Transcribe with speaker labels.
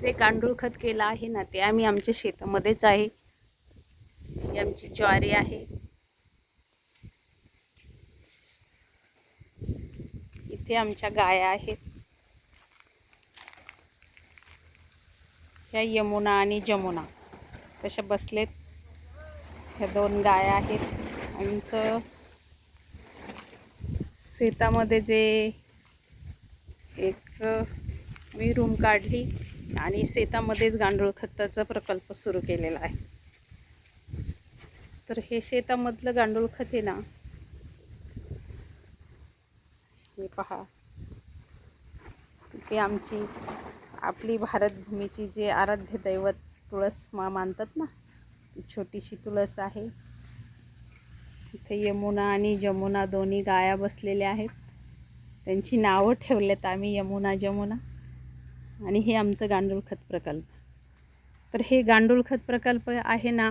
Speaker 1: जे गांडूळ खत केलं आहे ना ते आम्ही आमच्या शेतामध्येच आहे. ही आमची ज्वारी आहे. इथे आमच्या गाया आहेत. ह्या यमुना आणि जमुना तशा बसलेत. ह्या दोन गाया आहेत. आमचं शेतामध्ये जे एक मी रूम काढली. आणि शेतामध्येच गांडूळ खताचा प्रकल्प सुरू केलेला आहे. तर हे शेतामधलं गांडूळ खत आहे ना हे पहा. ते आमची आपली भारतभूमीची जे आराध्य दैवत तुळस मा मानतात ना ती छोटीशी तुळस आहे. इथे यमुना आणि जमुना दोन्ही गाया बसलेल्या आहेत. त्यांची नावं ठेवलेत आम्ही यमुना जमुना. आणि हे आमचं गांडूळ खत प्रकल्प. तर हे गांडूळ खत प्रकल्प आहे ना